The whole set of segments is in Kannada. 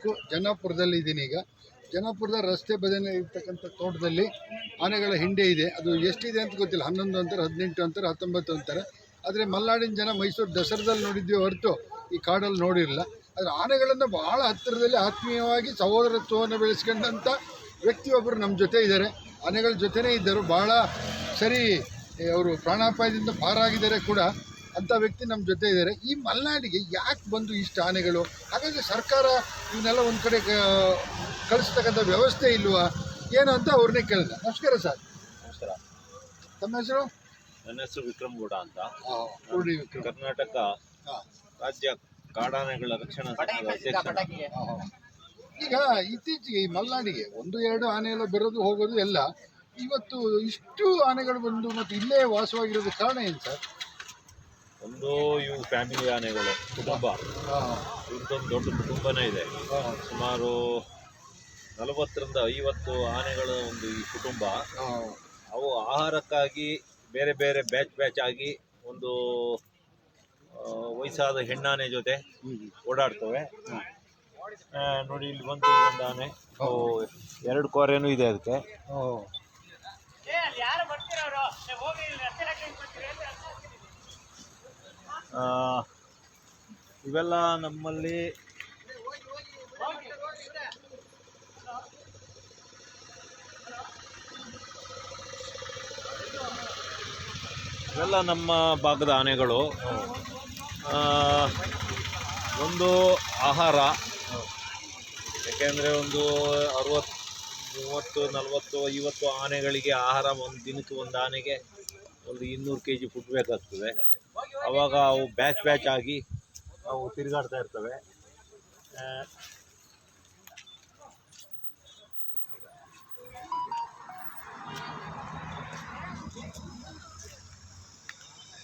ತಾಲೂಕು ಜನಪುರದಲ್ಲಿ ಇದ್ದೀನಿ ಈಗ. ಜನಪುರದ ರಸ್ತೆ ಬದಿಯಲ್ಲಿ ಇರ್ತಕ್ಕಂಥ ತೋಟದಲ್ಲಿ ಆನೆಗಳ ಹಿಂಡೆ ಇದೆ. ಅದು ಎಷ್ಟಿದೆ ಅಂತ ಗೊತ್ತಿಲ್ಲ. ಹನ್ನೊಂದು ಅಂತಾರೆ, ಹದಿನೆಂಟು ಅಂತಾರೆ, ಹತ್ತೊಂಬತ್ತು ಅಂತಾರೆ. ಆದರೆ ಮಲೆನಾಡಿನ ಜನ ಮೈಸೂರು ದಸರಾದಲ್ಲಿ ನೋಡಿದ್ವಿ ಹೊರತು ಈ ಕಾಡಲ್ಲಿ ನೋಡಿರಲಿಲ್ಲ. ಆದರೆ ಆನೆಗಳನ್ನು ಬಹಳ ಹತ್ತಿರದಲ್ಲಿ ಆತ್ಮೀಯವಾಗಿ ಸಹೋದರತ್ವವನ್ನು ಬೆಳೆಸ್ಕೊಂಡಂಥ ವ್ಯಕ್ತಿಯೊಬ್ಬರು ನಮ್ಮ ಜೊತೆ ಇದ್ದಾರೆ. ಆನೆಗಳ ಜೊತೆನೇ ಇದ್ದರು. ಬಹಳ ಸರಿ ಅವರು ಪ್ರಾಣಾಪಾಯದಿಂದ ಪಾರಾಗಿದ್ದಾರೆ ಕೂಡ. ಅಂಥ ವ್ಯಕ್ತಿ ನಮ್ಮ ಜೊತೆ ಇದ್ದಾರೆ. ಈ ಮಲೆನಾಡಿಗೆ ಯಾಕೆ ಬಂದು ಇಷ್ಟು ಆನೆಗಳು ಹಾಗಾಗಿ ಸರ್ಕಾರ ಇವನ್ನೆಲ್ಲ ಒಂದು ಕಡೆ ಕಳಿಸ್ತಕ್ಕಂಥ ವ್ಯವಸ್ಥೆ ಇಲ್ವಾ? ಏನು ಅಂತ ಅವ್ರನ್ನೇ ಕೇಳಿದೆ. ನಮಸ್ಕಾರ ಸರ್. ನಮಸ್ಕಾರ. ತಮ್ಮ ಹೆಸರು? ನನ್ನ ಹೆಸರು ವಿಕ್ರಮ್ ಗೌಡ ಅಂತ. ಕರ್ನಾಟಕ ಹಾಂ ರಾಜ್ಯ ಕಾಡಾನೆಗಳ ರಕ್ಷಣಾ ಸಂಘದ ಅಧ್ಯಕ್ಷ. ಈಗ ಇತ್ತೀಚೆಗೆ ಈ ಮಲೆನಾಡಿಗೆ ಒಂದು ಎರಡು ಆನೆ ಎಲ್ಲ ಬರೋದು ಹೋಗೋದು ಎಲ್ಲ ಇವತ್ತು ಇಷ್ಟು ಆನೆಗಳು ಬಂದು ಮತ್ತು ಇಲ್ಲೇ ವಾಸವಾಗಿರೋದು ಕಾರಣ ಏನು ಸರ್? ಒಂದು ಇವು ಫ್ಯಾಮಿಲಿ ಆನೆಗಳು ಕುಟುಂಬ. ಇವ್ರದ್ದೊಂದು ದೊಡ್ಡ ಕುಟುಂಬನೇ ಇದೆ. ಸುಮಾರು ನಲವತ್ತರಿಂದ ಐವತ್ತು ಆನೆಗಳ ಒಂದು ಈ ಕುಟುಂಬ. ಅವು ಆಹಾರಕ್ಕಾಗಿ ಬೇರೆ ಬೇರೆ ಬ್ಯಾಚ್ ಬ್ಯಾಚ್ ಆಗಿ ಒಂದು ವಯಸ್ಸಾದ ಹೆಣ್ಣಾನೆ ಜೊತೆ ಓಡಾಡ್ತವೆ. ನೋಡಿ ಇಲ್ಲಿ ಬಂತು ಒಂದು ಆನೆ. ಎರಡು ಕೋರೆನೂ ಇದೆ ಅದಕ್ಕೆ ಆ, ಇವೆಲ್ಲ ನಮ್ಮಲ್ಲಿ ಇವೆಲ್ಲ ನಮ್ಮ ಭಾಗದ ಆನೆಗಳು. ಒಂದು ಆಹಾರ. ಯಾಕೆಂದರೆ ಒಂದು ಅರವತ್ತು, ಮೂವತ್ತು, ನಲವತ್ತು, ಐವತ್ತು ಆನೆಗಳಿಗೆ ಆಹಾರ ಒಂದು ದಿನಕ್ಕೆ ಒಂದು ಆನೆಗೆ ಒಂದು ಇನ್ನೂರು ಕೆ ಜಿ ಫುಡ್ ಬೇಕಾಗ್ತದೆ. ಆವಾಗ ಅವು ಬ್ಯಾಚ್ ಬ್ಯಾಚ್ ಆಗಿ ಅವು ತಿರುಗಾಡ್ತಾ ಇರ್ತವೆ.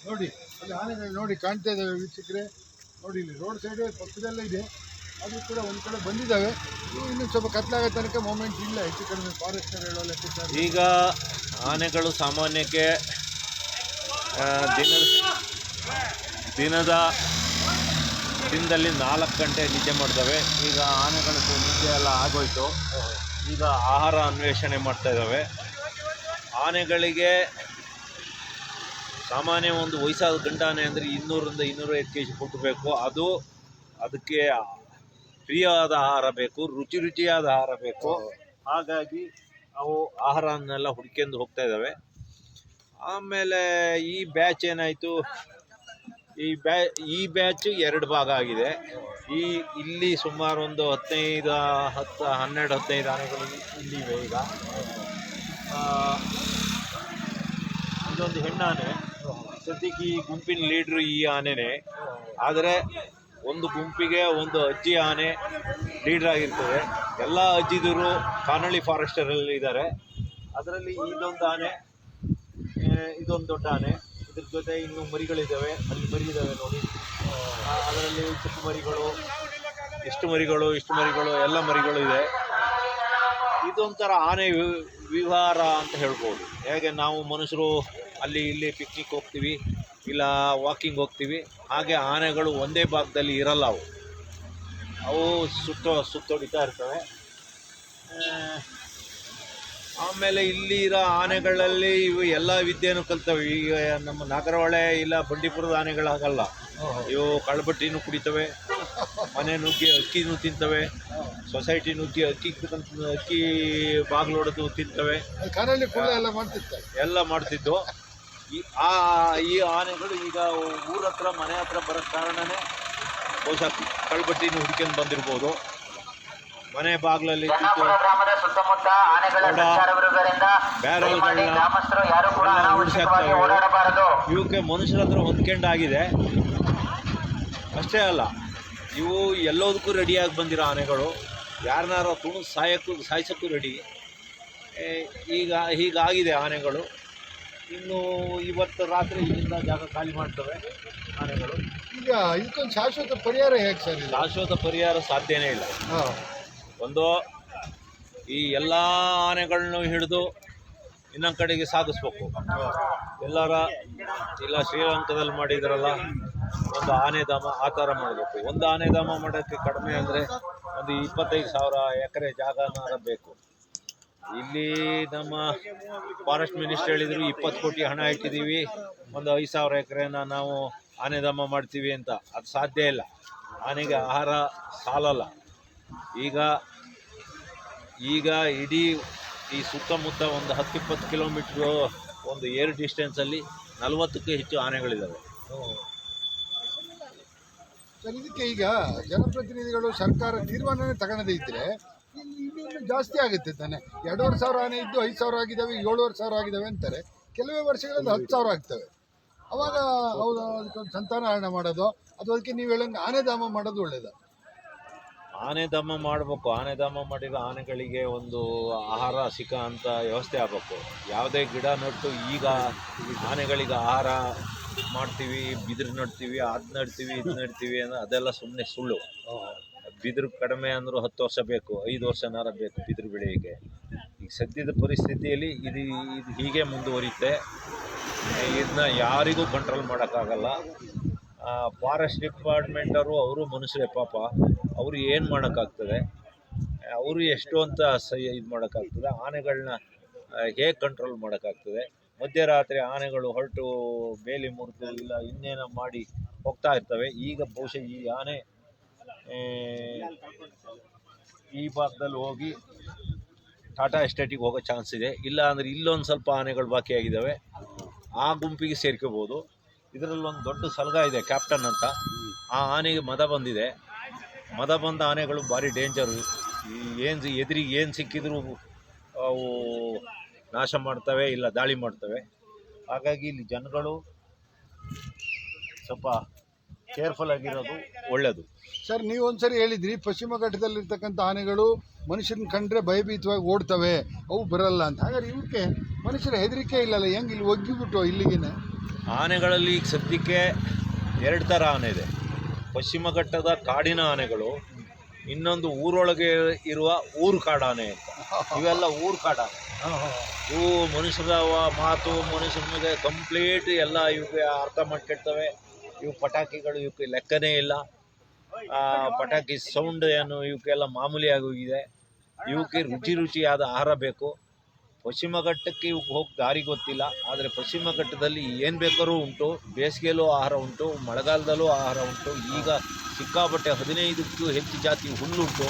ನೋಡಿ ಅಲ್ಲಿ ಆನೆಗಳು ನೋಡಿ ಕಾಣ್ತಾ ಇದ್ದಾವೆ ವೀಕ್ಷಕರೆ. ನೋಡಿ ಇಲ್ಲಿ ರೋಡ್ ಸೈಡ್ ಪಕ್ಕದಲ್ಲೇ ಇದೆ. ಅದು ಕೂಡ ಒಂದು ಕಡೆ ಬಂದಿದ್ದಾವೆ. ಇನ್ನೂ ಸ್ವಲ್ಪ ಕತ್ಲಾಗೋ ತನಕ ಮೂಮೆಂಟ್ ಇಲ್ಲ. ಹೆಚ್ಚು ಕಡಿಮೆ ಫಾರೆಸ್ಟರ್ ಹೇಳೋ ಲೆಕ್ಕ ಈಗ ಆನೆಗಳು ಸಾಮಾನ್ಯಕ್ಕೆ ಆ, ದಿನದ ದಿನದ ದಿನದಲ್ಲಿ ನಾಲ್ಕು ಗಂಟೆ ನಿದ್ದೆ ಮಾಡ್ತವೆ. ಈಗ ಆನೆಗಳದ್ದು ನಿದ್ದೆ ಎಲ್ಲ ಆಗೋಯ್ತು. ಈಗ ಆಹಾರ ಅನ್ವೇಷಣೆ ಮಾಡ್ತಾ ಇದ್ದಾವೆ. ಆನೆಗಳಿಗೆ ಸಾಮಾನ್ಯ ಒಂದು ವಯಸ್ಸಾದ ಗಂಟಾನೆ ಅಂದರೆ ಇನ್ನೂರಿಂದ ಇನ್ನೂರೈದು ಕೆ ಜಿ ಫುಡ್ ಅದು ಅದಕ್ಕೆ ಪ್ರಿಯವಾದ ಆಹಾರ ಬೇಕು, ರುಚಿ ರುಚಿಯಾದ ಆಹಾರ ಬೇಕು. ಹಾಗಾಗಿ ಅವು ಆಹಾರನ್ನೆಲ್ಲ ಹುಡ್ಕೊಂಡು ಹೋಗ್ತಾ ಇದ್ದಾವೆ. ಆಮೇಲೆ ಈ ಬ್ಯಾಚ್ ಏನಾಯಿತು? ಈ ಬ್ಯಾ, ಈ ಬ್ಯಾಚ್ ಎರಡು ಭಾಗ ಆಗಿದೆ. ಈ, ಇಲ್ಲಿ ಸುಮಾರು ಒಂದು ಹದಿನೈದು, ಹತ್ತು, ಹನ್ನೆರಡು, ಹದಿನೈದು ಆನೆಗಳು ಇಲ್ಲಿವೆ ಈಗ. ಇದೊಂದು ಹೆಣ್ಣಾನೆ. ಸದ್ಯಕ್ಕೆ ಈ ಗುಂಪಿನ ಲೀಡ್ರು ಈ ಆನೆನೇ. ಆದರೆ ಒಂದು ಗುಂಪಿಗೆ ಒಂದು ಅಜ್ಜಿ ಆನೆ ಲೀಡ್ರ್ ಆಗಿರ್ತದೆ. ಎಲ್ಲ ಅಜ್ಜಿದರು ಕಾನಳ್ಳಿ ಫಾರೆಸ್ಟರಲ್ಲಿ ಇದ್ದಾರೆ ಅದರಲ್ಲಿ ಇದೊಂದು ಆನೆ ಇದೊಂದು ದೊಡ್ಡ ಆನೆ. ಇದ್ರ ಜೊತೆ ಇನ್ನು ಮರಿಗಳಿದ್ದಾವೆ. ಅಲ್ಲಿ ಮರಿ ಇದ್ದಾವೆ ನೋಡಿ ಅದರಲ್ಲಿ ಚಿಕ್ಕ ಮರಿಗಳು, ಎಷ್ಟು ಮರಿಗಳು, ಇಷ್ಟು ಮರಿಗಳು, ಎಲ್ಲ ಮರಿಗಳು ಇದೆ. ಇದೊಂಥರ ಆನೆ ವಿಹಾರ ಅಂತ ಹೇಳ್ಬೋದು. ಹೇಗೆ ನಾವು ಮನುಷ್ಯರು ಅಲ್ಲಿ ಇಲ್ಲಿ ಪಿಕ್ನಿಕ್ ಹೋಗ್ತೀವಿ, ಇಲ್ಲ ವಾಕಿಂಗ್ ಹೋಗ್ತೀವಿ, ಹಾಗೆ ಆನೆಗಳು ಒಂದೇ ಭಾಗದಲ್ಲಿ ಇರಲ್ಲ ಅವು. ಅವು ಸುತ್ತ, ಸುತ್ತೊಡಿತಾ ಇರ್ತವೆ. ಆಮೇಲೆ ಇಲ್ಲಿ ಇರೋ ಆನೆಗಳಲ್ಲಿ ಇವು ಎಲ್ಲ ವಿದ್ಯೆನು ಕಲ್ತವೆ. ಈಗ ನಮ್ಮ ನಾಗರಹೊಳೆ ಇಲ್ಲ ಬಂಡೀಪುರದ ಆನೆಗಳಾಗಲ್ಲ. ಇವು ಕಳ್ಬಟ್ಟಿನೂ ಕುಡಿತವೆ ಮನೆ ನುಗ್ಗಿ ಅಕ್ಕಿನೂ ತಿಂತವೆ ಸೊಸೈಟಿ ನುಗ್ಗಿ ಅಕ್ಕಿ ಅಕ್ಕಿ ಬಾಗಿಲೊಡೆದು ತಿಂತವೆ. ಎಲ್ಲ ಮಾಡ್ತಿದ್ದು. ಈ ಆ ಈ ಆನೆಗಳು ಈಗ ಊರ ಹತ್ರ ಮನೆ ಹತ್ರ ಬರೋ ಕಾರಣನೇ ಬಹುಶಃ ಕಳ್ಬಟ್ಟಿನೂ ಹುಡ್ಕೊಂಡು ಬಂದಿರ್ಬೋದು. ಮನೆ ಬಾಗ್ಲಲ್ಲಿ ಸುತ್ತಮುತ್ತ ಬ್ಯಾರಲ್ಗಳನ್ನ ಇವಕ್ಕೆ ಮನುಷ್ಯರ ಹತ್ರ ಹೊಂದ್ಕೊಂಡಾಗಿದೆ. ಅಷ್ಟೇ ಅಲ್ಲ ಇವು ಎಲ್ಲದಕ್ಕೂ ರೆಡಿಯಾಗಿ ಬಂದಿರೋ ಆನೆಗಳು. ಯಾರನ್ನಾರ ತುಣು ಸಾಯಕ್ಕೂ ಸಾಯಿಸೋಕ್ಕೂ ರೆಡಿ. ಈಗ ಹೀಗಾಗಿದೆ ಆನೆಗಳು. ಇನ್ನು ಇವತ್ತು ರಾತ್ರಿ ಇಲ್ಲಿಂದ ಜಾಗ ಖಾಲಿ ಮಾಡ್ತವೆ ಆನೆಗಳು. ಈಗ ಇದಕ್ಕೊಂದು ಶಾಶ್ವತ ಪರಿಹಾರ ಹೇಗೆ ಸರ್ ಶಾಶ್ವತ ಪರಿಹಾರ ಸಾಧ್ಯನೇ ಇಲ್ಲ. ಹಾಂ. ಒಂದು, ಈ ಎಲ್ಲ ಆನೆಗಳನ್ನು ಹಿಡಿದು ಇನ್ನೊಂದು ಕಡೆಗೆ ಸಾಗಿಸ್ಬೇಕು. ಎಲ್ಲರ, ಇಲ್ಲ ಶ್ರೀಲಂಕಾದಲ್ಲಿ ಮಾಡಿದ್ರಲ್ಲ, ಒಂದು ಆನೆ ಧಾಮ ಆ ಥರ ಮಾಡಬೇಕು. ಒಂದು ಆನೆ ಧಾಮ ಮಾಡೋಕ್ಕೆ ಕಡಿಮೆ ಅಂದರೆ ಒಂದು ಇಪ್ಪತ್ತೈದು ಸಾವಿರ ಎಕರೆ ಜಾಗನಾರ ಬೇಕು ಇಲ್ಲಿ ನಮ್ಮ ಫಾರೆಸ್ಟ್ ಮಿನಿಸ್ಟರ್ ಹೇಳಿದ್ರು, ಇಪ್ಪತ್ತು ಕೋಟಿ ಹಣ ಇಟ್ಟಿದ್ದೀವಿ, ಒಂದು ಐದು ಸಾವಿರ ಎಕರೆನ ನಾವು ಆನೆದಮ್ಮ ಮಾಡ್ತೀವಿ ಅಂತ. ಅದು ಸಾಧ್ಯ ಇಲ್ಲ. ಆನೆಗೆ ಆಹಾರ ಸಾಲಲ್ಲ. ಈಗ ಈಗ ಇಡೀ ಈ ಸುತ್ತಮುತ್ತ ಒಂದು ಹತ್ತಿಪ್ಪತ್ತು ಕಿಲೋಮೀಟ್ರ್ ಒಂದು ಏರ್ ಡಿಸ್ಟೆನ್ಸಲ್ಲಿ ನಲವತ್ತಕ್ಕೂ ಹೆಚ್ಚು ಆನೆಗಳಿದ್ದಾವೆ ಸರ್, ಇದಕ್ಕೆ ಈಗ ಜನಪ್ರತಿನಿಧಿಗಳು ಸರ್ಕಾರ ತೀರ್ಮಾನನೇ ತಗೊಳ್ಳದೇ ಇದ್ದರೆ ಜಾಸ್ತಿ ಆಗುತ್ತೆ ತಾನೆ. ಎರಡೂವರೆ ಸಾವಿರ ಆನೆ ಇದ್ದು ಐದು ಸಾವಿರ ಆಗಿದ್ದಾವೆ, ಏಳುವರೆ ಸಾವಿರ ಆಗಿದ್ದಾವೆ ಅಂತಾರೆ. ಕೆಲವೇ ವರ್ಷಗಳಲ್ಲಿ ಹತ್ತು ಸಾವಿರ ಆಗ್ತವೆ. ಅವಾಗ ಹೌದು ಅದಕ್ಕೊಂದು ಸಂತಾನಹರಣ ಮಾಡೋದು ಅಥವಾ ಅದಕ್ಕೆ ನೀವು ಹೇಳಂಗೆ ಆನೆಧಾಮ ಮಾಡೋದು ಒಳ್ಳೇದು. ಆನೆ ದಮ್ಮ ಮಾಡಬೇಕು, ಆನೆ ದಮ್ಮ ಮಾಡಿರೋ ಆನೆಗಳಿಗೆ ಒಂದು ಆಹಾರ, ಸಿಕ್ಕ ಅಂತ ವ್ಯವಸ್ಥೆ ಆಗಬೇಕು. ಯಾವುದೇ ಗಿಡ ನಟ್ಟು ಈಗ ಆನೆಗಳಿಗೆ ಆಹಾರ ಮಾಡ್ತೀವಿ, ಬಿದಿರು ನಡ್ತೀವಿ ಅದು ನಡ್ತೀವಿ ಇದು ನಡ್ತೀವಿ ಅಂದ್ರೆ ಅದೆಲ್ಲ ಸುಮ್ಮನೆ ಸುಳ್ಳು. ಬಿದಿರು ಕಡಿಮೆ ಅಂದರೂ ಹತ್ತು ವರ್ಷ ಬೇಕು, ಐದು ವರ್ಷನಾರ ಬೇಕು ಬಿದಿರು ಬೆಳೆಯೋಕ್ಕೆ. ಈಗ ಸದ್ಯದ ಪರಿಸ್ಥಿತಿಯಲ್ಲಿ ಇದು ಇದು ಹೀಗೆ ಮುಂದುವರಿಯುತ್ತೆ. ಇದನ್ನ ಯಾರಿಗೂ ಕಂಟ್ರೋಲ್ ಮಾಡೋಕ್ಕಾಗಲ್ಲ. ಫಾರೆಸ್ಟ್ ಡಿಪಾರ್ಟ್ಮೆಂಟವರು ಅವರು ಮನುಷ್ಯರೇ ಪಾಪ, ಅವರು ಏನು ಮಾಡೋಕ್ಕಾಗ್ತದೆ? ಅವರು ಎಷ್ಟು ಅಂತ ಸ ಇದು ಮಾಡೋಕ್ಕಾಗ್ತದೆ? ಆನೆಗಳನ್ನ ಹೇಗೆ ಕಂಟ್ರೋಲ್ ಮಾಡೋಕ್ಕಾಗ್ತದೆ? ಮಧ್ಯರಾತ್ರಿ ಆನೆಗಳು ಹೊರಟು ಬೇಲಿ ಮುರಿದು ಇಲ್ಲ, ಇನ್ನೇನ ಮಾಡಿ ಹೋಗ್ತಾ ಇರ್ತವೆ. ಈಗ ಬಹುಶಃ ಈ ಆನೆ ಈ ಭಾಗದಲ್ಲಿ ಹೋಗಿ ಟಾಟಾ ಎಸ್ಟೇಟಿಗೆ ಹೋಗೋ ಚಾನ್ಸ್ ಇದೆ. ಇಲ್ಲ ಅಂದರೆ ಇಲ್ಲೊಂದು ಸ್ವಲ್ಪ ಆನೆಗಳು ಬಾಕಿಯಾಗಿದ್ದಾವೆ ಆ ಗುಂಪಿಗೆ ಸೇರ್ಕೋಬೋದು. ಇದರಲ್ಲಿ ಒಂದು ದೊಡ್ಡ ಸಲಗ ಇದೆ ಕ್ಯಾಪ್ಟನ್ ಅಂತ. ಆ ಆನೆಗೆ ಮದ ಬಂದಿದೆ. ಮದ ಬಂದ ಆನೆಗಳು ಭಾರಿ ಡೇಂಜರು ಏನು ಎದುರಿಗೆ ಏನು ಸಿಕ್ಕಿದ್ರು ಅವು ನಾಶ ಮಾಡ್ತವೆ, ಇಲ್ಲ ದಾಳಿ ಮಾಡ್ತವೆ. ಹಾಗಾಗಿ ಇಲ್ಲಿ ಜನಗಳು ಸ್ವಲ್ಪ ಕೇರ್ಫುಲ್ ಆಗಿರೋದು ಒಳ್ಳೆಯದು ಸರ್, ನೀವು ಒಂದ್ಸರಿ ಹೇಳಿದ್ರಿ, ಪಶ್ಚಿಮ ಘಟ್ಟದಲ್ಲಿರ್ತಕ್ಕಂಥ ಆನೆಗಳು ಮನುಷ್ಯನ ಕಂಡ್ರೆ ಭಯಭೀತವಾಗಿ ಓಡ್ತವೆ, ಅವು ಬರಲ್ಲ ಅಂತ. ಹಾಗಾದ್ರೆ ಇವಕ್ಕೆ ಮನುಷ್ಯರ ಹೆದರಿಕೆ ಇಲ್ಲಲ್ಲ, ಹೆಂಗೆ ಇಲ್ಲಿ ಒಗ್ಗಿಬಿಟ್ಟು ಇಲ್ಲಿಗೇನೆ? ಆನೆಗಳಲ್ಲಿ ಈಗ ಸದ್ಯಕ್ಕೆ ಎರಡು ಥರ ಆನೆ ಇದೆ. ಪಶ್ಚಿಮ ಘಟ್ಟದ ಕಾಡಿನ ಆನೆಗಳು, ಇನ್ನೊಂದು ಊರೊಳಗೆ ಇರುವ ಊರು ಕಾಡಾನೆ ಅಂತ. ಇವೆಲ್ಲ ಊರು ಕಾಡಾನೆ ಇವು ಮನುಷ್ಯರ ಮಾತು, ಮನುಷ್ಯರ ಮೇಲೆ ಕಂಪ್ಲೀಟ್ ಎಲ್ಲ ಇವಕ್ಕೆ ಅರ್ಥ ಮಾಡ್ಕೊಳ್ತವೆ. ಇವು ಪಟಾಕಿಗಳು ಇವಕ್ಕೆ ಲೆಕ್ಕನೇ ಇಲ್ಲ. ಪಟಾಕಿ ಸೌಂಡ್ ಏನು ಇವಕ್ಕೆಲ್ಲ ಮಾಮೂಲಿ ಆಗೋಗಿದೆ ಇವಕ್ಕೆ ರುಚಿ ರುಚಿಯಾದ ಆಹಾರ ಬೇಕು. ಪಶ್ಚಿಮ ಘಟ್ಟಕ್ಕೆ ಇವಕ್ಕೆ ಹೋಗಿ, ದಾರಿ ಗೊತ್ತಿಲ್ಲ. ಆದರೆ ಪಶ್ಚಿಮ ಘಟ್ಟದಲ್ಲಿ ಏನು ಬೇಕಾದ್ರೂ ಉಂಟು. ಬೇಸಿಗೆಯಲ್ಲೂ ಆಹಾರ ಉಂಟು. ಮಳೆಗಾಲದಲ್ಲೂ ಆಹಾರ ಉಂಟು. ಈಗ ಸಿಕ್ಕಾಪಟ್ಟೆ ಹದಿನೈದಕ್ಕೂ ಹೆಚ್ಚು ಜಾತಿ ಹುಲ್ಲುಂಟು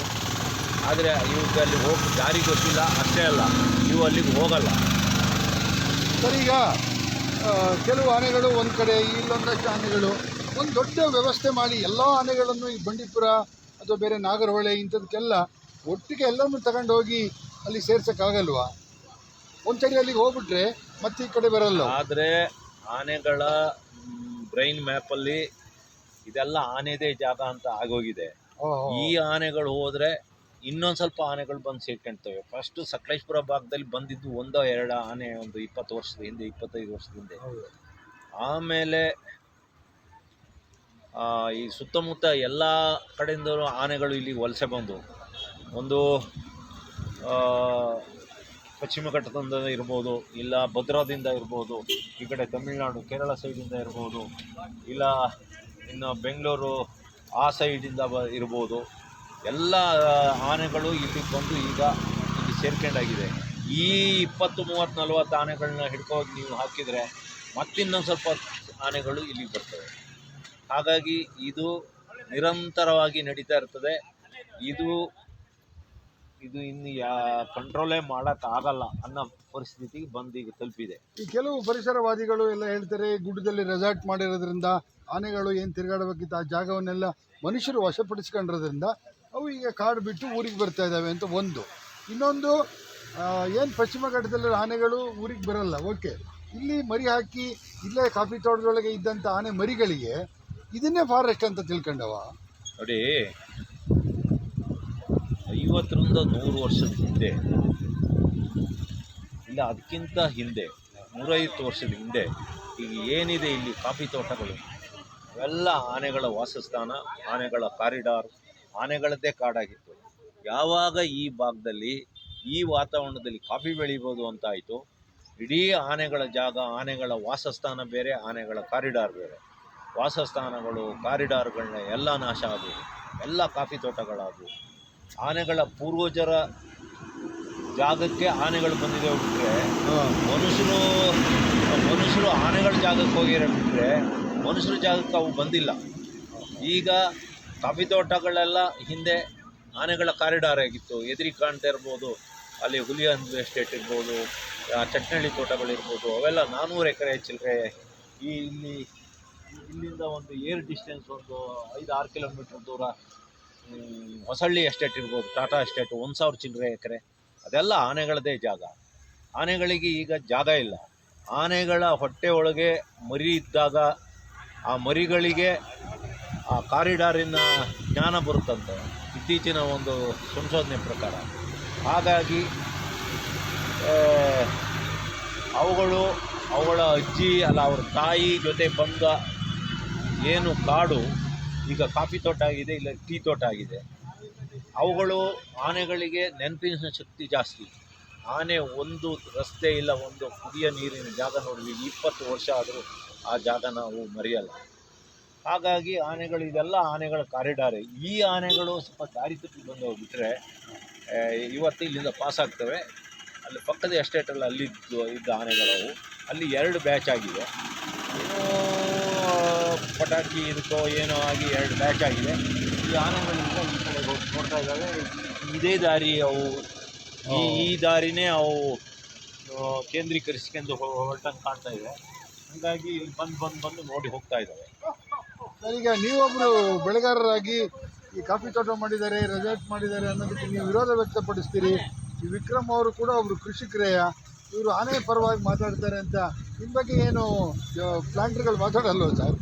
ಆದರೆ ಇವಕ್ಕೆ ಅಲ್ಲಿ ಹೋಗಿ, ದಾರಿ ಗೊತ್ತಿಲ್ಲ. ಅಷ್ಟೇ ಅಲ್ಲ ಇವು ಅಲ್ಲಿಗೆ ಹೋಗಲ್ಲ. ಸರಿ, ಈಗ ಕೆಲವು ಆನೆಗಳು ಒಂದು ಕಡೆ, ಇಲ್ಲೊಂದಷ್ಟು ಆನೆಗಳು. ಒಂದು ದೊಡ್ಡ ವ್ಯವಸ್ಥೆ ಮಾಡಿ ಎಲ್ಲ ಆನೆಗಳನ್ನು ಈ ಬಂಡೀಪುರ ಅಥವಾ ಬೇರೆ ನಾಗರಹೊಳೆ ಇಂಥದಕ್ಕೆಲ್ಲ ಒಟ್ಟಿಗೆ ಎಲ್ಲವನ್ನು ತಗೊಂಡೋಗಿ ಅಲ್ಲಿ ಸೇರ್ಸೋಕ್ಕಾಗಲ್ವಾ? ಒಂದ್ಸರಿ ಅಲ್ಲಿಗೆ ಹೋಗ್ಬಿಟ್ರೆ ಮತ್ತೆ ಈ ಕಡೆ ಬರಲ್ಲ. ಆದ್ರೆ ಆನೆಗಳ ಬ್ರೈನ್ ಮ್ಯಾಪಲ್ಲಿ ಇದೆಲ್ಲ ಆನೆದೇ ಜಾಗ ಅಂತ ಆಗೋಗಿದೆ. ಈ ಆನೆಗಳು ಹೋದ್ರೆ ಇನ್ನೊಂದು ಸ್ವಲ್ಪ ಆನೆಗಳು ಬಂದು ಸೇರ್ಕೊಂತವೆ. ಫಸ್ಟ್ ಸಕಲೇಶ್ಪುರ ಭಾಗದಲ್ಲಿ ಬಂದಿದ್ದು ಒಂದೋ ಎರಡ ಆನೆ ಒಂದು ಇಪ್ಪತ್ತು ವರ್ಷದ ಹಿಂದೆ ಇಪ್ಪತ್ತೈದು ವರ್ಷದ ಹಿಂದೆ. ಆಮೇಲೆ ಆ, ಈ ಸುತ್ತಮುತ್ತ ಎಲ್ಲ ಕಡೆಯಿಂದಲೂ ಆನೆಗಳು ಇಲ್ಲಿ ವಲಸೆ ಬಂದು ಒಂದು ಪಶ್ಚಿಮ ಘಟ್ಟದಿಂದ ಇರ್ಬೋದು, ಇಲ್ಲ ಭದ್ರಾದಿಂದ ಇರ್ಬೋದು, ಈ ಕಡೆ ತಮಿಳುನಾಡು, ಕೇರಳ ಸೈಡಿಂದ ಇರ್ಬೋದು, ಇಲ್ಲ ಇನ್ನು ಬೆಂಗಳೂರು ಆ ಸೈಡಿಂದ ಬ ಇರ್ಬೋದು, ಎಲ್ಲ ಆನೆಗಳು ಇಲ್ಲಿ ಬಂದು ಈಗ ಇಲ್ಲಿ ಸೇರ್ಕೊಂಡಾಗಿದೆ. ಈ ಇಪ್ಪತ್ತು, ಮೂವತ್ತು, ನಲ್ವತ್ತು ಆನೆಗಳನ್ನ ಹಿಡ್ಕೋಗಿ ನೀವು ಹಾಕಿದರೆ ಮತ್ತಿನ್ನೊಂದು ಸ್ವಲ್ಪ ಆನೆಗಳು ಇಲ್ಲಿಗೆ ಬರ್ತವೆ. ಹಾಗಾಗಿ ಇದು ನಿರಂತರವಾಗಿ ನಡೀತಾ ಇರ್ತದೆ. ಇದು ಇದು ಇನ್ನು ಯಾ ಕಂಟ್ರೋಲೇ ಆಗಲ್ಲ ಅನ್ನೋ ಪರಿಸ್ಥಿತಿಗೆ ಬಂದು ಈಗ ತಲುಪಿದೆ. ಈ ಕೆಲವು ಪರಿಸರವಾದಿಗಳು ಎಲ್ಲ ಹೇಳ್ತಾರೆ ಗುಡ್ಡದಲ್ಲಿ ರೆಸಾರ್ಟ್ ಮಾಡಿರೋದ್ರಿಂದ ಆನೆಗಳು ಏನು ತಿರುಗಾಡಬೇಕಿತ್ತು ಆ ಜಾಗವನ್ನೆಲ್ಲ ಮನುಷ್ಯರು ವಶಪಡಿಸ್ಕೊಂಡಿರೋದ್ರಿಂದ ಅವು ಈಗ ಕಾಡು ಬಿಟ್ಟು ಊರಿಗೆ ಬರ್ತಾ ಇದ್ದಾವೆ ಅಂತ ಒಂದು. ಇನ್ನೊಂದು ಏನು ಪಶ್ಚಿಮ ಘಟ್ಟದಲ್ಲಿ ಆನೆಗಳು ಊರಿಗೆ ಬರಲ್ಲ ಓಕೆ. ಇಲ್ಲಿ ಮರಿ ಹಾಕಿ ಇಲ್ಲೇ ಕಾಫಿ ತೋಟದೊಳಗೆ ಇದ್ದಂಥ ಆನೆ ಮರಿಗಳಿಗೆ ಇದನ್ನೇ ಫಾರೆಸ್ಟ್ ಅಂತ ತಿಳ್ಕೊಂಡವ? ನೋಡಿ ಐವತ್ತರಿಂದ ನೂರು ವರ್ಷದ ಹಿಂದೆ, ಇಲ್ಲ ಅದಕ್ಕಿಂತ ಹಿಂದೆ, ನೂರೈವತ್ತು ವರ್ಷದ ಹಿಂದೆ, ಈಗ ಏನಿದೆ ಇಲ್ಲಿ ಕಾಫಿ ತೋಟಗಳು? ಅವೆಲ್ಲ ಆನೆಗಳ ವಾಸಸ್ಥಾನ, ಆನೆಗಳ ಕಾರಿಡಾರ್, ಆನೆಗಳದ್ದೇ ಕಾಡಾಗಿತ್ತು. ಯಾವಾಗ ಈ ಭಾಗದಲ್ಲಿ, ಈ ವಾತಾವರಣದಲ್ಲಿ ಕಾಫಿ ಬೆಳಿಬೋದು ಅಂತ ಆಯಿತು, ಇಡೀ ಆನೆಗಳ ಜಾಗ, ಆನೆಗಳ ವಾಸಸ್ಥಾನ ಬೇರೆ, ಆನೆಗಳ ಕಾರಿಡಾರ್ ಬೇರೆ. ವಾಸಸ್ಥಾನಗಳು, ಕಾರಿಡಾರ್ಗಳನ್ನ ಎಲ್ಲ ನಾಶ ಆದವು. ಎಲ್ಲ ಕಾಫಿ ತೋಟಗಳಾದವು. ಆನೆಗಳ ಪೂರ್ವಜರ ಜಾಗಕ್ಕೆ ಆನೆಗಳು ಬಂದಿದೆ ಬಿಟ್ಟರೆ ಮನುಷ್ಯರು ಮನುಷ್ಯರು ಆನೆಗಳ ಜಾಗಕ್ಕೆ ಹೋಗಿರೋ ಬಿಟ್ಟರೆ ಮನುಷ್ಯರ ಜಾಗಕ್ಕೆ ಅವು ಬಂದಿಲ್ಲ. ಈಗ ಕಾಫಿ ತೋಟಗಳೆಲ್ಲ ಹಿಂದೆ ಆನೆಗಳ ಕಾರಿಡಾರ್ ಆಗಿತ್ತು. ಎದುರಿ ಕಾಣ್ತಾ ಇರ್ಬೋದು ಅಲ್ಲಿ ಹುಲಿಯನ್ ಎಸ್ಟೇಟ್ ಇರ್ಬೋದು ಚಟ್ನಳ್ಳಿ ತೋಟಗಳಿರ್ಬೋದು ಅವೆಲ್ಲ ನಾನ್ನೂರು ಎಕರೆ ಚಿಲ್ಲರೆ. ಈ ಇಲ್ಲಿ ಇಲ್ಲಿಂದ ಒಂದು ಏರ್ ಡಿಸ್ಟೆನ್ಸ್ ಒಂದು ಐದು ಆರು ಕಿಲೋಮೀಟ್ರ್ ದೂರ ಹ್ಮ್, ಹೊಸಳ್ಳಿ ಎಸ್ಟೇಟ್ ಇರ್ಬೋದು ಟಾಟಾ ಎಸ್ಟೇಟ್ ಒಂದು ಸಾವಿರ ಚಿಲ್ಲರೆ ಎಕರೆ ಅದೆಲ್ಲ ಆನೆಗಳದೇ ಜಾಗ. ಆನೆಗಳಿಗೆ ಈಗ ಜಾಗ ಇಲ್ಲ. ಆನೆಗಳ ಹೊಟ್ಟೆ ಒಳಗೆ ಮರಿ ಇದ್ದಾಗ ಆ ಮರಿಗಳಿಗೆ ಆ ಕಾರಿಡಾರಿನ ಜ್ಞಾನ ಬರುತ್ತಂತೆ. ಇತ್ತೀಚಿನ ಒಂದು ಸಂಶೋಧನೆ ಪ್ರಕಾರ. ಹಾಗಾಗಿ ಅವುಗಳು ಅವುಗಳ ಅಜ್ಜಿ ಅಲ್ಲ ಅವ್ರ ತಾಯಿ ಜೊತೆ ಬಂದ ಏನು ಕಾಡು ಈಗ ಕಾಫಿ ತೋಟ ಆಗಿದೆ ಇಲ್ಲ ಟೀ ತೋಟ ಆಗಿದೆ. ಅವುಗಳು ಆನೆಗಳಿಗೆ ನೆನಪಿನ ಶಕ್ತಿ ಜಾಸ್ತಿ. ಆನೆ ಒಂದು ರಸ್ತೆ ಇಲ್ಲ, ಒಂದು ಕುಡಿಯ ನೀರಿನ ಜಾಗ ನೋಡಿದ್ವಿ. ಇಪ್ಪತ್ತು ವರ್ಷ ಆದರೂ ಆ ಜಾಗ ನಾವು ಮರೆಯಲ್ಲ. ಹಾಗಾಗಿ ಆನೆಗಳು, ಇದೆಲ್ಲ ಆನೆಗಳ ಕಾರಿಡಾರ್. ಈ ಆನೆಗಳು ಸ್ವಲ್ಪ ದಾರಿ ತಪ್ಪಿ ಬಂದು ಹೋಗ್ಬಿಟ್ರೆ ಇವತ್ತು ಇಲ್ಲಿಂದ ಪಾಸ್ ಆಗ್ತವೆ. ಅಲ್ಲಿ ಪಕ್ಕದ ಎಸ್ಟೇಟಲ್ಲಿ ಅಲ್ಲಿದ್ದು, ಇದ್ದ ಆನೆಗಳವು. ಅಲ್ಲಿ ಎರಡು ಬ್ಯಾಚ್ ಆಗಿದೆ ಏನೋ ಪಟಾಕಿ ಇದಕ್ಕೋ ಏನೋ ಆಗಿ ಎರಡು ಬ್ಯಾಚ್ ಆಗಿದೆ. ಈ ಹೋಗಿ ನೋಡ್ತಾ ಇದ್ದಾವೆ. ಇದೇ ದಾರಿ ಅವು. ಈ ಈ ದಾರಿನೇ ಅವು ಕೇಂದ್ರೀಕರಿಸ್ಕೊಂಡು ಹೊರಟಂಗೆ ಕಾಣ್ತಾ ಇದೆ ಹಾಗಾಗಿ ಇಲ್ಲಿ ಬಂದು ಬಂದು ಬಂದು ನೋಡಿ ಹೋಗ್ತಾ ಇದ್ದಾವೆ. ಸರ್, ಈಗ ನೀವೊಬ್ಬರು ಬೆಳೆಗಾರರಾಗಿ ಈ ಕಾಫಿ ತೋಟ ಮಾಡಿದ್ದಾರೆ ರೆಸಾರ್ಟ್ ಮಾಡಿದ್ದಾರೆ ಅನ್ನೋದಕ್ಕೆ ನೀವು ವಿರೋಧ ವ್ಯಕ್ತಪಡಿಸ್ತೀರಿ. ಈ ವಿಕ್ರಮ್ ಅವರು ಕೂಡ ಒಬ್ಬರು ಕೃಷಿಕ್ರೇಯ ಇವರು ಆನೆ ಪರವಾಗಿ ಮಾತಾಡ್ತಾರೆ ಅಂತ. ನಿಮ್ಮ ಬಗ್ಗೆ ಏನು ಪ್ಲಾಂಟ್ಗಳು ಮಾತಾಡಲ್ವ ಸರ್?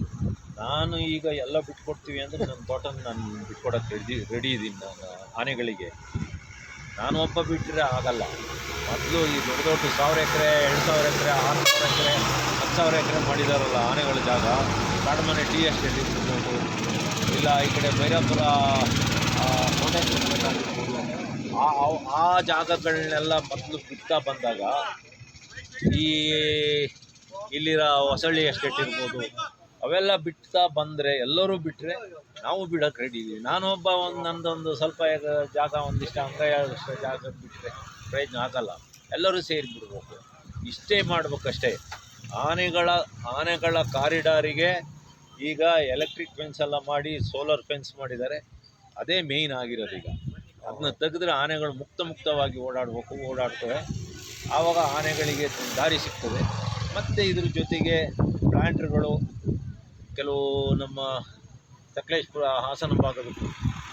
ನಾನು ಈಗ ಎಲ್ಲ ಬಿಟ್ಕೊಡ್ತೀವಿ ಅಂದರೆ ನನ್ನ ತೋಟ ನಾನು ಬಿಟ್ಕೊಡಕ್ಕೆ ರೆಡಿ ರೆಡಿ ಇದ್ದೀನಿ ನಾನು, ಆನೆಗಳಿಗೆ. ನಾನು ಒಬ್ಬ ಬಿಟ್ಟರೆ ಆಗಲ್ಲ. ಮೊದಲು ಈ ದೊಡ್ಡ ದೊಡ್ಡ ಸಾವಿರ ಎಕರೆ, ಎರಡು ಸಾವಿರ ಎಕರೆ, ಆರು ಸಾವಿರ ಎಕರೆ, ಹತ್ತು ಸಾವಿರ ಎಕರೆ ಮಾಡಿದಾರಲ್ಲ ಆನೆಗಳ ಜಾಗ. ಕಾಡುಮನೆ ಟಿ ಎಸ್ಟೇಟ್ ಇರ್ಬೋದು, ಇಲ್ಲ ಈ ಕಡೆ ಆಗಿರ್ಬೋದು ಆ ಆ ಜಾಗಗಳನ್ನೆಲ್ಲ ಮೊದಲು ಬಿಡ್ತಾ ಬಂದಾಗ ಈ ಇಲ್ಲಿರೋ ಹೊಸಳ್ಳಿ ಎಸ್ಟೇಟ್ ಇರ್ಬೋದು ಅವೆಲ್ಲ ಬಿಡ್ತಾ ಬಂದರೆ, ಎಲ್ಲರೂ ಬಿಟ್ಟರೆ ನಾವು ಬಿಡೋಕೆ ರೆಡಿ ಇದ್ದೀವಿ ನಾನೊಬ್ಬ ಒಂದು ನಂದೊಂದು ಸ್ವಲ್ಪ ಜಾಗ ಒಂದಿಷ್ಟು ಅಂಗೈಯಷ್ಟು ಜಾಗ ಬಿಟ್ಟರೆ ಪ್ರಯತ್ನ ಆಗಲ್ಲ. ಎಲ್ಲರೂ ಸೇರಿ ಬಿಡ್ಬೇಕು. ಇಷ್ಟೇ ಮಾಡಬೇಕಷ್ಟೇ. ಆನೆಗಳ ಆನೆಗಳ ಕಾರಿಡಾರಿಗೆ ಈಗ ಎಲೆಕ್ಟ್ರಿಕ್ ಫೆನ್ಸ್ ಎಲ್ಲ ಮಾಡಿ ಸೋಲಾರ್ ಫೆನ್ಸ್ ಮಾಡಿದ್ದಾರೆ. ಅದೇ ಮೇಯ್ನ್ ಆಗಿರೋದು ಈಗ. ಅದನ್ನ ತೆಗೆದ್ರೆ ಆನೆಗಳು ಮುಕ್ತ ಮುಕ್ತವಾಗಿ ಓಡಾಡಬೇಕು, ಓಡಾಡ್ತವೆ. ಆವಾಗ ಆನೆಗಳಿಗೆ ದಾರಿ ಸಿಗ್ತದೆ. ಮತ್ತು ಇದ್ರ ಜೊತೆಗೆ ಪ್ಲಾಂಟ್ರುಗಳು ಕೆಲವು ನಮ್ಮ ಸಕಲೇಶ್ಪುರ ಹಾಸನ ಭಾಗದ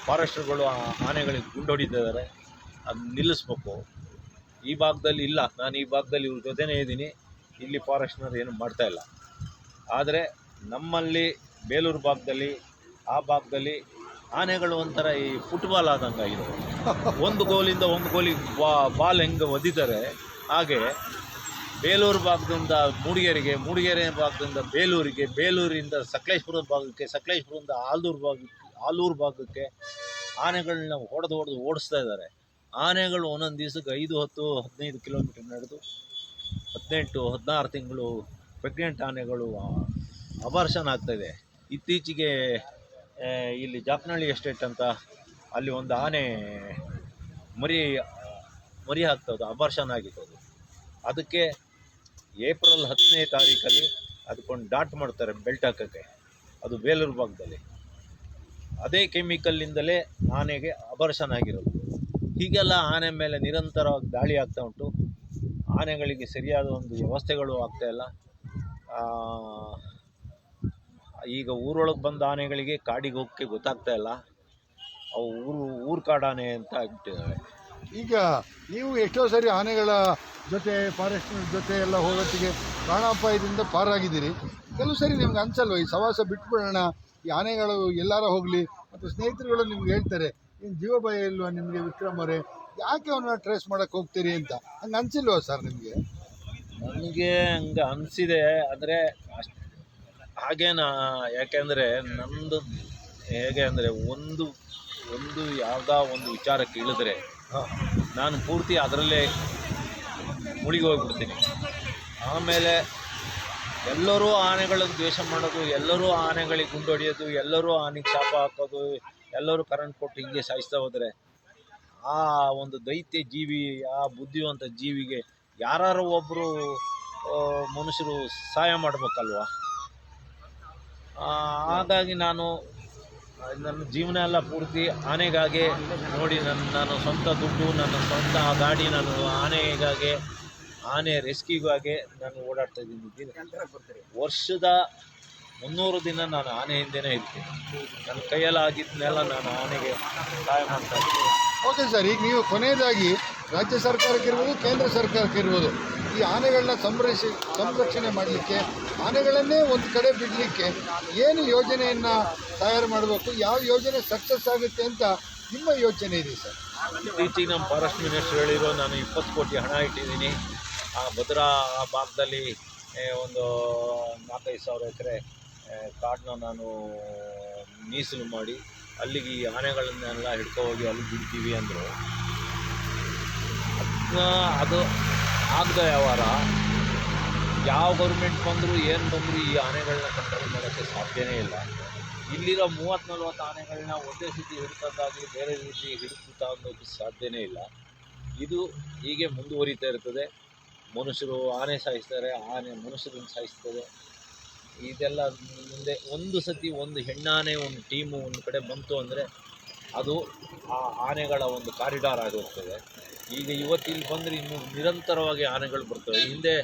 ಫಾರೆಸ್ಟರ್ಗಳು ಆ ಆನೆಗಳಿಗೆ ಗುಂಡೊಡಿತಿದ್ದಾರೆ. ಅದು ನಿಲ್ಲಿಸ್ಬೇಕು. ಈ ಭಾಗದಲ್ಲಿ ಇಲ್ಲ. ನಾನು ಈ ಭಾಗದಲ್ಲಿ ಇವ್ರ ಜೊತೆನೇ ಇದ್ದೀನಿ. ಇಲ್ಲಿ ಫಾರೆಸ್ಟ್ನವ್ರು ಏನು ಮಾಡ್ತಾ ಇಲ್ಲ. ಆದರೆ ನಮ್ಮಲ್ಲಿ ಬೇಲೂರು ಭಾಗದಲ್ಲಿ, ಆ ಭಾಗದಲ್ಲಿ ಆನೆಗಳು ಒಂಥರ ಈ ಫುಟ್ಬಾಲ್ ಆದಂಗೆ ಆಗಿರೋದು ಒಂದು ಗೋಲಿಂದ ಒಂದು ಗೋಲಿಗೆ ಬಾಲ್ ಹೆಂಗೆ ಒದಿತಾರೆ ಹಾಗೆ ಬೇಲೂರು ಭಾಗದಿಂದ ಮೂಡಿಗೆರೆಗೆ, ಮೂಡಿಗೆರೆ ಭಾಗದಿಂದ ಬೇಲೂರಿಗೆ, ಬೇಲೂರಿಂದ ಸಕಲೇಶ್ಪುರ ಭಾಗಕ್ಕೆ, ಸಕಲೇಶ್ಪುರದಿಂದ ಆಲೂರು ಭಾಗಕ್ಕೆ ಆಲೂರು ಭಾಗಕ್ಕೆ ಆನೆಗಳನ್ನ ಹೊಡೆದು ಹೊಡೆದು ಓಡಿಸ್ತಾ ಇದ್ದಾರೆ. ಆನೆಗಳು ಒಂದೊಂದು ದಿವಸಕ್ಕೆ ಐದು, ಹತ್ತು, ಹದಿನೈದು ಕಿಲೋಮೀಟರ್ ನಡೆದು ಹದಿನೆಂಟು, ಹದಿನಾರು ತಿಂಗಳು ಪ್ರೆಗ್ನೆಂಟ್ ಆನೆಗಳು ಅಬಾರ್ಷನ್ ಆಗ್ತಾಯಿದೆ ಇತ್ತೀಚೆಗೆ ಇಲ್ಲಿ ಜಾಪನಹಳ್ಳಿ ಎಸ್ಟೇಟ್ ಅಂತ ಅಲ್ಲಿ ಒಂದು ಆನೆ ಮರಿ ಮರಿ ಹಾಕ್ತದೆ ಅಬಾರ್ಷನ್ ಆಗಿತ್ತು ಅದಕ್ಕೆ ಏಪ್ರಿಲ್ ಹತ್ತನೇ ತಾರೀಕಲ್ಲಿ ಅದಕ್ಕೊಂದು ಡಾಟ್ ಮಾಡ್ತಾರೆ ಬೆಲ್ಟ್ ಹಾಕೋಕ್ಕೆ. ಅದು ಬೇಲೂರು ಭಾಗದಲ್ಲಿ. ಅದೇ ಕೆಮಿಕಲ್ಲಿಂದಲೇ ಆನೆಗೆ ಅಬರ್ಷನ್ ಆಗಿರೋದು. ಹೀಗೆಲ್ಲ ಆನೆ ಮೇಲೆ ನಿರಂತರವಾಗಿ ದಾಳಿ ಆಗ್ತಾ ಉಂಟು. ಆನೆಗಳಿಗೆ ಸರಿಯಾದ ಒಂದು ವ್ಯವಸ್ಥೆಗಳು ಆಗ್ತಾ ಇಲ್ಲ. ಈಗ ಊರೊಳಗೆ ಬಂದ ಆನೆಗಳಿಗೆ ಕಾಡಿಗೆ ಹೋಗೋಕ್ಕೆ ಗೊತ್ತಾಗ್ತಾ ಇಲ್ಲ. ಅವು ಊರು ಊರು ಕಾಡಾನೆ ಅಂತ ಈಗ ನೀವು ಎಷ್ಟೋ ಸರಿ ಆನೆಗಳ ಜೊತೆ ಫಾರೆಸ್ಟ್ ಜೊತೆ ಎಲ್ಲ ಹೋಗೋತ್ತಿಗೆ ಪ್ರಾಣಾಪಾಯದಿಂದ ಪಾರಾಗಿದ್ದೀರಿ. ಕೆಲವು ಸರಿ ನಿಮ್ಗೆ ಅನ್ಸಲ್ವ, ಈ ಸವಾಸ ಬಿಟ್ಬಿಡೋಣ, ಈ ಆನೆಗಳು ಎಲ್ಲಾರ ಹೋಗಲಿ ಮತ್ತು ಸ್ನೇಹಿತರುಗಳು ನಿಮ್ಗೆ ಹೇಳ್ತಾರೆ, ಏನು ಜೀವ ಭಯ ಇಲ್ವಾ ನಿಮಗೆ ವಿಕ್ರಮ್ ಅವರೇ? ಯಾಕೆ ಅವನ್ನ ಟ್ರೇಸ್ ಮಾಡೋಕ್ಕೆ ಹೋಗ್ತೀರಿ ಅಂತ? ಹಂಗೆ ಅನ್ಸಿಲ್ವಾ ಸರ್ ನಿಮಗೆ? ನನಗೆ ಹಂಗೆ ಅನಿಸಿದೆ ಅಂದರೆ ಹಾಗೇನಾ? ಯಾಕೆಂದರೆ ನಂದು ಹೇಗೆ ಅಂದರೆ ಒಂದು ಒಂದು ಯಾವುದೋ ಒಂದು ವಿಚಾರಕ್ಕೆ ಇಳಿದ್ರೆ ನಾನು ಪೂರ್ತಿ ಅದರಲ್ಲೇ ಮುಳುಗಿ ಹೋಗ್ಬಿಡ್ತೀನಿ. ಆಮೇಲೆ ಎಲ್ಲರೂ ಆನೆಗಳನ್ನು ದ್ವೇಷ ಮಾಡೋದು, ಎಲ್ಲರೂ ಆನೆಗಳಿಗೆ ಗುಂಡೊಡೆಯೋದು ಎಲ್ಲರೂ ಆನೆಗೆ ಶಾಪ ಹಾಕೋದು, ಎಲ್ಲರೂ ಕರೆಂಟ್ ಕೊಟ್ಟು ಹಿಂಗೆ ಸಾಯಿಸ್ತಾ ಹೋದರೆ ಆ ಒಂದು ದೈತ್ಯ ಜೀವಿ, ಆ ಬುದ್ಧಿವಂತ ಜೀವಿಗೆ ಯಾರು ಒಬ್ಬರು ಮನುಷ್ಯರು ಸಹಾಯ ಮಾಡಬೇಕಲ್ವ? ಹಾಗಾಗಿ ನಾನು ನನ್ನ ಜೀವನ ಎಲ್ಲ ಪೂರ್ತಿ ಆನೆಗಾಗಿ ನೋಡಿ ನನ್ನ ನಾನು ಸ್ವಂತ ದುಡ್ಡು ನನ್ನ ಸ್ವಂತ ಗಾಡಿ ನಾನು ಆನೆಗಾಗಿ ಆನೆ ರೆಸ್ಕ್ಯೂಗಾಗಿ ನಾನು ಓಡಾಡ್ತಾ ಇದ್ದೀನಿ. ವರ್ಷದ ಮುನ್ನೂರು ದಿನ ನಾನು ಆನೆ ಹಿಂದೆನೇ ಇರ್ತೀನಿ. ನನ್ನ ಕೈಯಲ್ಲಿ ಆಗಿದ್ದನ್ನೆಲ್ಲ ನಾನು ಆನೆಗೆ ಸಹಾಯ ಮಾಡ್ತಾ ಇದ್ದೀನಿ. ಓಕೆ ಸರ್ ಈಗ ನೀವು ಕೊನೆಯದಾಗಿ ರಾಜ್ಯ ಸರ್ಕಾರಕ್ಕಿರ್ಬೋದು ಕೇಂದ್ರ ಸರ್ಕಾರಕ್ಕಿರ್ಬೋದು ಈ ಆನೆಗಳನ್ನ ಸಂರಕ್ಷಿ, ಸಂರಕ್ಷಣೆ ಮಾಡಲಿಕ್ಕೆ, ಆನೆಗಳನ್ನೇ ಒಂದು ಕಡೆ ಬಿಡಲಿಕ್ಕೆ ಏನು ಯೋಜನೆಯನ್ನು ತಯಾರು ಮಾಡಬೇಕು, ಯಾವ ಯೋಜನೆ ಸಕ್ಸಸ್ ಆಗುತ್ತೆ ಅಂತ ನಿಮ್ಮ ಯೋಚನೆ ಇದೆ ಸರ್? ಇತ್ತೀಚೆಗೆ ನಮ್ಮ ಫಾರೆಸ್ಟ್ ಮಿನಿಸ್ಟರ್ ಹೇಳಿರೋ ನಾನು ಇಪ್ಪತ್ತು ಕೋಟಿ ಹಣ ಇಟ್ಟಿದ್ದೀನಿ. ಆ ಭದ್ರಾ ಭಾಗದಲ್ಲಿ ಒಂದು ನಾಲ್ಕೈದು ಸಾವಿರ ಎಕರೆ ಕಾಡನ್ನ ನಾನು ಮೀಸಲು ಮಾಡಿ, ಅಲ್ಲಿಗೆ ಈ ಆನೆಗಳನ್ನೆಲ್ಲ ಹಿಡ್ಕೊ ಹೋಗಿ ಅಲ್ಲಿ ಬಿಡ್ತೀವಿ ಅಂದರು. ಅದು ಆಗದ ವ್ಯವಹಾರ ಯಾವ ಗೌರ್ಮೆಂಟ್ ಬಂದರೂ ಏನು ಬಂದರೂ ಈ ಆನೆಗಳನ್ನ ಕಂಟ್ರೋಲ್ ಮಾಡೋಕ್ಕೆ ಸಾಧ್ಯನೇ ಇಲ್ಲ. ಇಲ್ಲಿರೋ ಮೂವತ್ತು ನಲ್ವತ್ತು ಆನೆಗಳನ್ನ ಒಂದೇ ಸುದ್ದಿ ಹಿಡಿತದ್ದಾಗಲಿ ಬೇರೆ ರೀತಿ ಹಿಡಿತ ಅನ್ನೋದು ಸಾಧ್ಯನೇ ಇಲ್ಲ. ಇದು ಹೀಗೆ ಮುಂದುವರಿತಾ ಇರ್ತದೆ. ಮನುಷ್ಯರು ಆನೆ ಸಾಯಿಸ್ತಾರೆ, ಆನೆ ಮನುಷ್ಯರನ್ನು ಸಾಯಿಸ್ತದೆ. ಇದೆಲ್ಲ ಮುಂದೆ ಒಂದು ಸತಿ ಒಂದು ಹೆಣ್ಣಾನೆ, ಒಂದು ಟೀಮು ಒಂದು ಕಡೆ ಬಂತು ಅಂದರೆ ಅದು ಆ ಆನೆಗಳ ಒಂದು ಕಾರಿಡಾರ್ ಆಗಿ ಹೋಗ್ತದೆ ಈಗ ಇವತ್ತು ಇಲ್ಲಿ ಬಂದರೆ ಇನ್ನು ನಿರಂತರವಾಗಿ ಆನೆಗಳು ಬರ್ತವೆ. ಹಿಂದೆ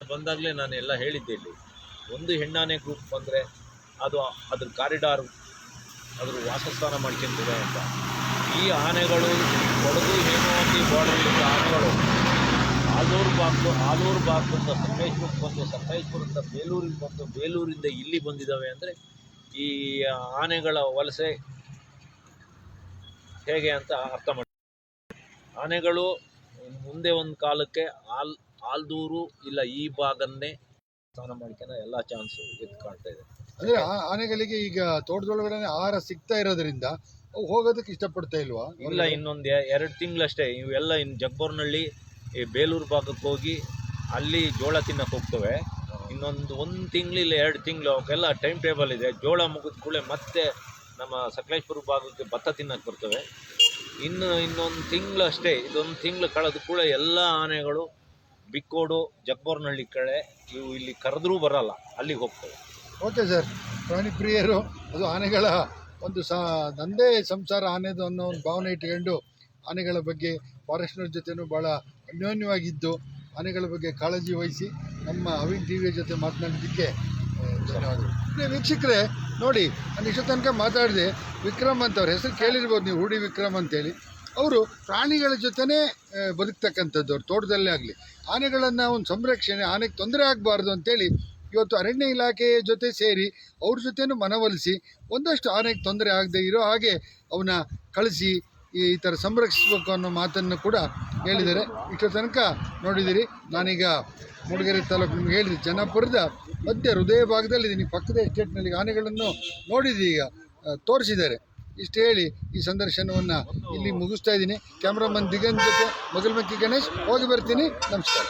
ಬಂದಾಗಲೇ ನಾನು ಎಲ್ಲ ಹೇಳಿದ್ದೆ ಇಲ್ಲಿ. ಒಂದು ಹೆಣ್ಣಾನೆ ಗ್ರೂಪ್ ಬಂದರೆ ಅದು ಅದ್ರ ಕಾರಿಡಾರ್ ಅದ್ರ ವಾಸಸ್ಥಾನ ಮಾಡ್ಕೊಂತಿದೆ ಅಂತ. ಈ ಆನೆಗಳು ಕೊಡಗು, ಹೇಮಾವತಿ ಬಾರ್ಡರ್ಲಿದ್ದ ಆನೆಗಳು. ಆಲೂರು ಬಾಗ್ಲು, ಆಲೂರು ಬಾಗ್ಲಿಂದ ಸಕಲೇಶ್ಪುರಕ್ಕೆ ಬಂದು ಸಕಲೇಶ್ಪುರದಿಂದ ಬೇಲೂರಿಗೆ ಬಂದು, ಬೇಲೂರಿಂದ ಇಲ್ಲಿ ಬಂದಿದ್ದಾವೆ ಅಂದರೆ ಈ ಆನೆಗಳ ವಲಸೆ ಹೇಗೆ ಅಂತ ಅರ್ಥ ಮಾಡಿ ಆನೆಗಳು ಮುಂದೆ ಒಂದು ಕಾಲಕ್ಕೆ ಆಲ್ ಆಲ್ದೂರು ಇಲ್ಲ ಈ ಭಾಗನ್ನೇ ಸ್ನಾನ ಮಾಡ್ಕೊಂಡು ಎಲ್ಲ ಚಾನ್ಸು ಎದ್ದು ಕಾಣ್ತಾ ಇದೆ. ಅಂದ್ರೆ ಆ ಆನೆಗಳಿಗೆ ಈಗ ತೋಟದೊಳಗಡೆ ಆಹಾರ ಸಿಗ್ತಾ ಇರೋದ್ರಿಂದ ಅವು ಹೋಗೋದಕ್ಕೆ ಇಷ್ಟಪಡ್ತಾ ಇಲ್ವಾ? ಇಲ್ಲ ಇನ್ನೊಂದು ಎರಡು ತಿಂಗಳಷ್ಟೇ. ಇವೆಲ್ಲ ಇನ್ನು ಜಗ್ಬೋರ್ನಹಳ್ಳಿ ಈ ಬೇಲೂರು ಭಾಗಕ್ಕೆ ಹೋಗಿ ಅಲ್ಲಿ ಜೋಳ ತಿನ್ನಕ್ಕೆ ಹೋಗ್ತವೆ. ಇನ್ನೊಂದು ಒಂದು ತಿಂಗಳು ಇಲ್ಲ ಎರಡು ತಿಂಗಳು ಅವಕ್ಕೆಲ್ಲ ಟೈಮ್ ಟೇಬಲ್ ಇದೆ. ಜೋಳ ಮುಗಿದ ಕೂಡಲೇ ಮತ್ತೆ ನಮ್ಮ ಸಕಲೇಶ್ಪುರ ಭಾಗಕ್ಕೆ ಭತ್ತ ತಿನ್ನಕ್ಕೆ ಬರ್ತವೆ. ಇನ್ನು ಇನ್ನೊಂದು ತಿಂಗಳು ಅಷ್ಟೇ, ಇದೊಂದು ತಿಂಗಳು ಕಳೆದ ಕೂಡ ಎಲ್ಲ ಆನೆಗಳು, ಬಿಕ್ಕೋಡು, ಜಗ್ಬೋರ್ನಹಳ್ಳಿ ಕಡೆ ಇವು ಇಲ್ಲಿ ಕರೆದ್ರೂ ಬರಲ್ಲ, ಅಲ್ಲಿಗೆ ಹೋಗ್ತವೆ. ಓಕೆ ಸರ್ ಪ್ರಾಣಿ ಪ್ರಿಯರು ಅದು ಆನೆಗಳ ಒಂದು ಸಾ ನಂದೇ ಸಂಸಾರ ಆನೆದು ಅನ್ನೋ ಒಂದು ಭಾವನೆ ಇಟ್ಕೊಂಡು ಆನೆಗಳ ಬಗ್ಗೆ ಫಾರೆಸ್ಟ್ನವ್ರ ಜೊತೆನೂ ಭಾಳ ಅನ್ಯೋನ್ಯವಾಗಿದ್ದು, ಆನೆಗಳ ಬಗ್ಗೆ ಕಾಳಜಿ ವಹಿಸಿ ನಮ್ಮ ಅವಿನ್ ಟಿ ವಿಯ ಜೊತೆ ಮಾತನಾಡಿದ್ದಕ್ಕೆ ವೀಕ್ಷಕರೇ, ನೋಡಿ, ನಾನು ಇಷ್ಟು ತನಕ ಮಾತಾಡಿದೆ ವಿಕ್ರಮ್ ಅಂತ ಅವ್ರ ಹೆಸರು ಕೇಳಿರ್ಬೋದು ನೀವು, ಹೂಡಿ ವಿಕ್ರಮ್ ಅಂತೇಳಿ. ಅವರು ಪ್ರಾಣಿಗಳ ಜೊತೆನೇ ಬದುಕ್ತಕ್ಕಂಥದ್ದು, ಅವ್ರ ತೋಟದಲ್ಲೇ ಆಗಲಿ. ಆನೆಗಳನ್ನು ಒಂದು ಸಂರಕ್ಷಣೆ, ಆನೆಗೆ ತೊಂದರೆ ಆಗಬಾರ್ದು ಅಂತೇಳಿ ಇವತ್ತು ಅರಣ್ಯ ಇಲಾಖೆಯ ಜೊತೆ ಸೇರಿ ಅವ್ರ ಜೊತೆನೂ ಮನವೊಲಿಸಿ ಒಂದಷ್ಟು ಆನೆಗೆ ತೊಂದರೆ ಆಗದೆ ಇರೋ ಹಾಗೆ ಅವನ್ನ ಕಳಿಸಿ, ಈ ಈ ಥರ ಸಂರಕ್ಷಿಸಬೇಕು ಅನ್ನೋ ಮಾತನ್ನು ಕೂಡ ಹೇಳಿದ್ದಾರೆ. ಇಷ್ಟರ ತನಕ ನೋಡಿದ್ದೀರಿ. ನಾನೀಗ ಮೂಡಿಗೆರೆ ತಾಲೂಕು ನಿಮ್ಗೆ ಹೇಳಿದೆ ಜನಾಪುರದ ಮಧ್ಯ ಹೃದಯ ಭಾಗದಲ್ಲಿ ನೀವು ಪಕ್ಕದ ಎಸ್ಟೇಟ್ನಲ್ಲಿ ಆನೆಗಳನ್ನು ನೋಡಿದ್ದೀ ಈಗ ತೋರಿಸಿದ್ದಾರೆ. ಇಷ್ಟು ಹೇಳಿ ಈ ಸಂದರ್ಶನವನ್ನು ಇಲ್ಲಿ ಮುಗಿಸ್ತಾ ಇದ್ದೀನಿ. ಕ್ಯಾಮ್ರಾಮನ್ ದಿಗಂತ್ ಜೊತೆ ಮೊದಲಮಕ್ಕಿ ಗಣೇಶ್, ಹೋಗಿ ಬರ್ತೀನಿ. ನಮಸ್ಕಾರ.